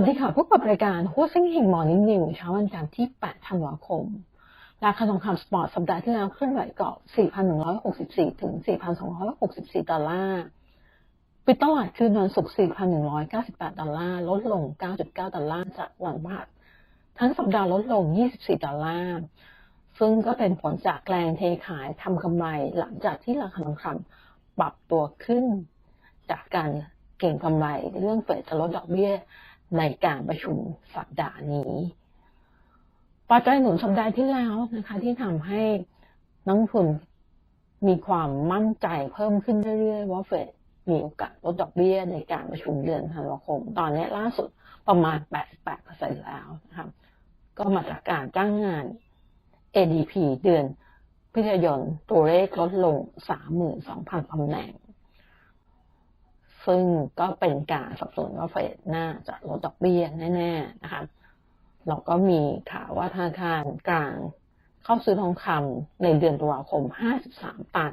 สวัสดีค่ะพบกับรายการหัวซ็งเฮงมอร์นิ่งนิวเช้าวันจันทร์ที่ 8 ธันวาคม ราคาทองคำสปอร์ตสัปดาห์ที่แล้วเคลื่อนไหวเกาะ 4,164 ถึง 4,264 ดอลลาร์ปิดตลาดคืนวันศุกร์ 4,198 ดอลลาร์ ลดลง 9.9 ดอลลาร์จากวันพฤหัสทั้งสัปดาห์ลดลง 24 ดอลลาร์ ซึ่งก็เป็นผลจากแรงเทขายทำกำไรหลังจากที่ราคาทองคำปรับตัวขึ้น จากการเก่งกำไรเรื่องเฟดจะลดดอกเบี้ย ในการประชุมสัปดาห์นี้ปัจจัยหนุนสัปดาห์ที่แล้วนะคะที่ทำให้นักทุนมีความมั่นใจเพิ่มขึ้นเรื่อยๆว่าเฟดมีโอกาสลดดอกเบี้ยในการประชุมเดือนธันวาคม ตอนนี้ล่าสุดประมาณ 88%แล้วนะคะก็มาจากการจ้างงาน ADP เดือนพฤศจิกายนตัวเลขลดลง 32,000ตำแหน่ง ซึ่งก็เป็นการสับสนว่าเฟดน่าจะลดดอกเบี้ยแน่ๆนะคะเราก็มีข่าวว่าธนาคารกลางเข้าซื้อทองคำในเดือนตุลาคม 53 ตัน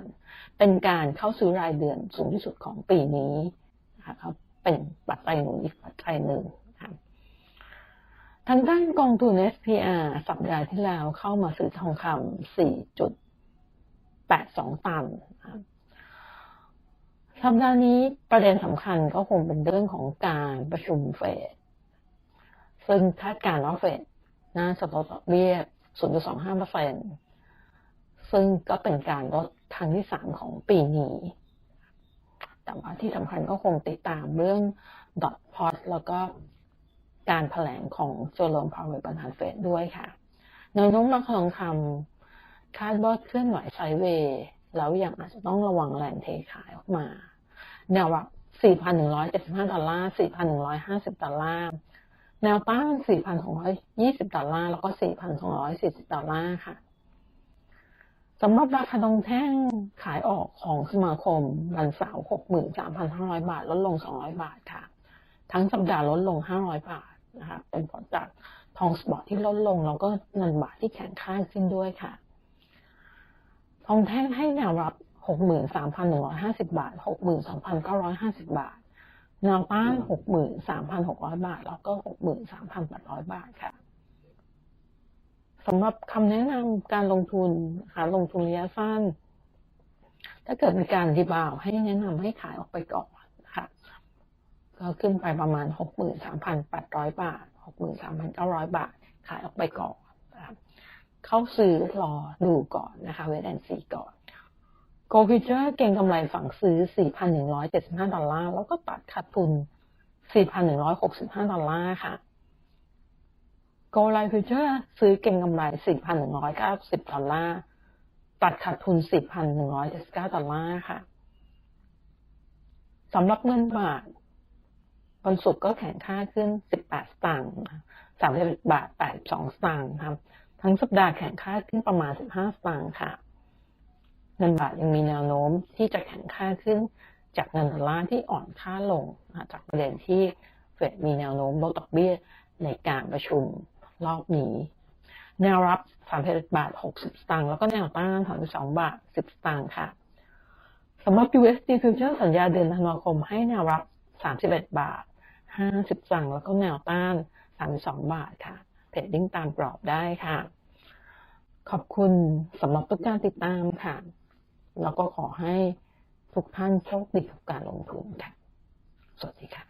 เป็นการเข้าซื้อรายเดือนสูงที่สุดของปีนี้นะคะเป็นปัจจัยหนุนอีกปัจจัยหนึ่งทางด้านกองทุน SPR สัปดาห์ที่แล้วเข้ามาซื้อทองคำ4.82 ตัน สัปดาห์นี้ประเด็นสำคัญก็คงเป็นเรื่องของการประชุมเฟด ซึ่งคาดการณ์ว่าเฟดน่าจะลดดอกเบี้ย 0.25%ซึ่งก็เป็นการลดครั้งที่สามของปีนี้ แต่ว่าที่สำคัญก็คงติดตามเรื่องดอทพอตแล้วก็การแถลงของโจลมพาวเวลประธานเฟดด้วยค่ะแนวโน้มราคาทองคำคาดว่าเคลื่อนไหวไซเวย์แล้วยังอาจจะต้องระวังแรงเทขายออกมา แนวรับ 4,175 ดอลลาร์ 4,150 ดอลลาร์ แนวต้าน 4,220 ดอลลาร์ แล้วก็ 4,240 ดอลลาร์ค่ะสำหรับราคาทองแท่งขายออกของสมาคมวันเสาร์63,500 บาท ลดลง 200 บาทค่ะ ทั้งสัปดาห์ลดลง 500 บาทนะคะเป็นผลจากทองสปอร์ตที่ลดลง แล้วก็เงินบาทที่แข็งค่าขึ้นด้วยค่ะ ทองแท่งให้แนวรับ 63,150บาท62,950บาทแนวต้าน63,600บาท แล้วก็63,800บาทค่ะสำหรับคำแนะนำการลงทุนค่ะลงทุนระยะสั้น ถ้าเกิดมีการรีบาวให้แนะนำให้ขายออกไปก่อนค่ะก็ขึ้นไปประมาณ63,800บาท63,900บาท ขายออกไปก่อนเข้าซื้อรอดูก่อนนะคะเวทแอนซีก่อน โกลฟิเจอร์เก่งกำไรฝั่งซื้อ 4,175 ดอลลาร์ แล้วก็ตัดขาดทุน 4,165 ดอลลาร์ค่ะ โกลไลฟิเจอร์ซื้อเก่งกำไร 4,190 ดอลลาร์ ตัดขาดทุน 4,179 ดอลลาร์ค่ะสำหรับเงินบาทวันศุกร์ก็แข็งค่าขึ้น 18 สตางค์31บาท 82 สตางค์ครับ ทั้งสัปดาห์แข่งค่าขึ้นประมาณ 15 สตางค์ค่ะ เงินบาทยังมีแนวโน้มที่จะแข่งค่าขึ้นจากเงินดอลลาร์ที่อ่อนค่าลง จากประเด็นที่เฟดมีแนวโน้มลดดอกเบี้ยในการประชุมรอบนี้ แนวรับ 31 บาท 60 สตางค์แล้วก็แนวต้าน 32 บาท 10 สตางค์ค่ะสำหรับ USD Future สัญญาเดือนธันวาคมให้แนวรับ 31 บาท 50 สตางค์แล้วก็แนวต้าน 32 บาทค่ะเทรดดิ้งตามกรอบได้ค่ะ ขอบคุณสำหรับทุกการติดตามค่ะ แล้วก็ขอให้ทุกท่านโชคดีกับการลงทุนค่ะ สวัสดีค่ะ